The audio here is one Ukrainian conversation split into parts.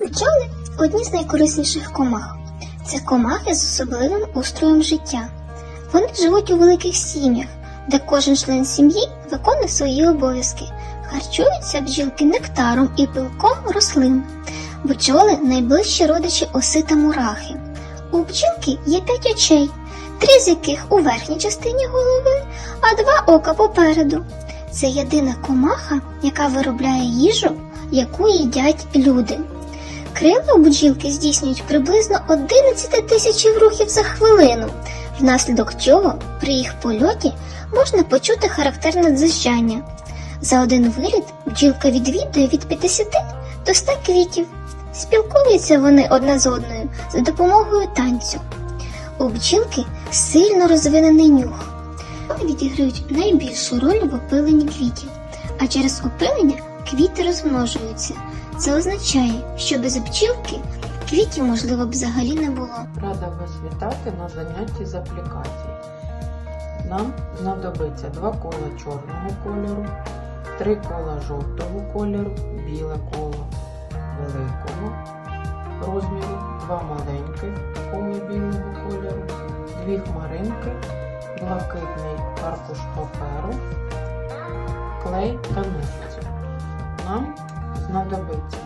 Бджоли одні з найкорисніших комах. Це комахи з особливим устроєм життя. Вони живуть у великих сім'ях, де кожен член сім'ї виконує свої обов'язки. Харчуються бджілки нектаром і пилком рослин. Бджоли найближчі родичі оси та мурахи. У бджілки є п'ять очей, три з яких у верхній частині голови, а два ока попереду. Це єдина комаха, яка виробляє їжу, яку їдять люди. Крила у здійснюють приблизно 11 тисяч рухів за хвилину, внаслідок чого при їх польоті можна почути характерне дзижджання. За один виліт бджілка відвідує від 50 до 100 квітів. Спілкуються вони одна з одною за допомогою танцю. У бджілки сильно розвинений нюх. Вони відіграють найбільшу роль в опиленні квітів, а через опилення квіти розмножуються. Це означає, що без бджілки квітів, можливо, б взагалі не було. Рада вас вітати на занятті з аплікації. Нам знадобиться два кола чорного кольору, три кола жовтого кольору, біле коло великого розміру, два маленьких кола білого кольору, дві хмаринки, блакитний аркуш паперу, клей та ножиці. Нам знадобиться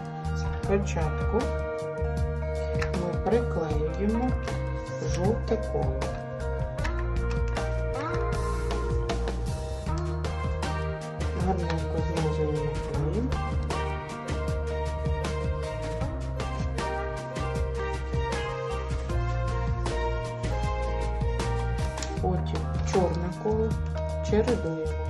спочатку ми приклеюємо жовте коло. Гарненько змазуємо клеєм. Потім чорне коло чередуємо.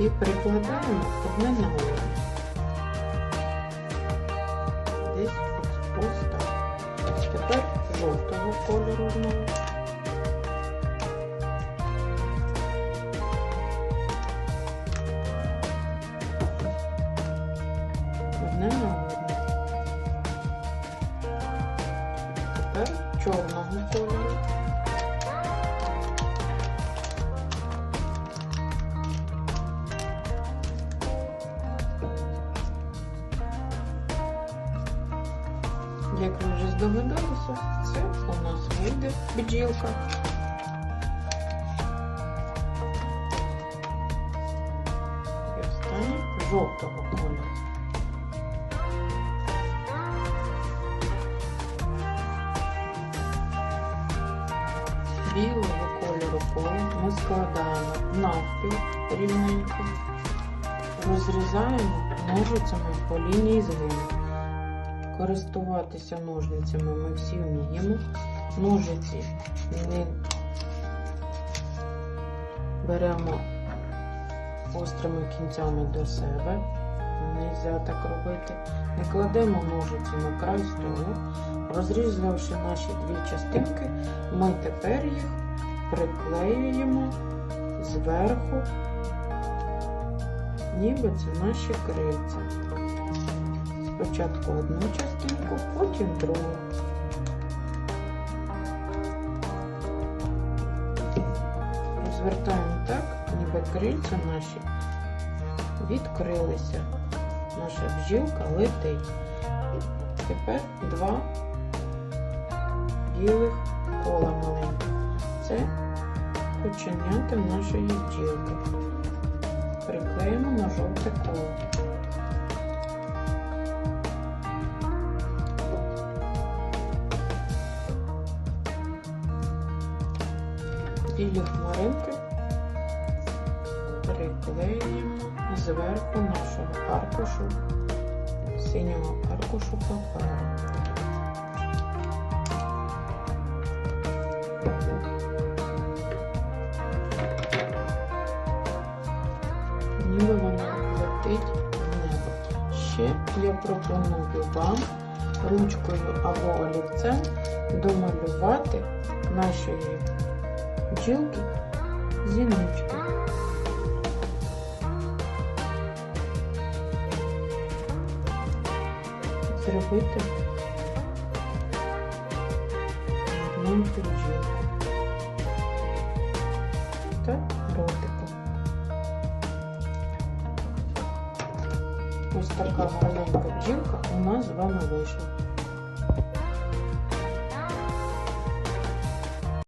І прикладаємо одне на одне. Десь ось. Тепер жовтого кольору знову. Одне на одне. Тепер чорного кольору. Як ви вже здогадалися, це у нас вийде бджілка. І останнє жовтого кольору. Білого кольору коло ми складаємо навпіл рівненько, розрізаємо ножицями по лінії згину. Користуватися ножницями ми всі вміємо. Ножиці не беремо острими кінцями до себе. Нельзя так робити. Не кладемо ножиці на край столу. Розрізавши наші дві частинки, ми тепер їх приклеюємо зверху, ніби це наші крильця. Спочатку одну частинку, потім другу. Розвертаємо так, ніби крильця наші відкрилися. Наша бджілка летить. Тепер два білих кола маленьких. Це коченята нашої бджілки. Приклеїмо на жовте коло. Білі хмаринки приклеюємо зверху нашого аркушу, синього аркушу паперу. Ніби воно летить в небо. Ще я пропоную вам ручкою або олівцем домалювати нашої училки зіночки. Зробити маленьку училку та ротику. Ось така маленька у нас з вами вийшла.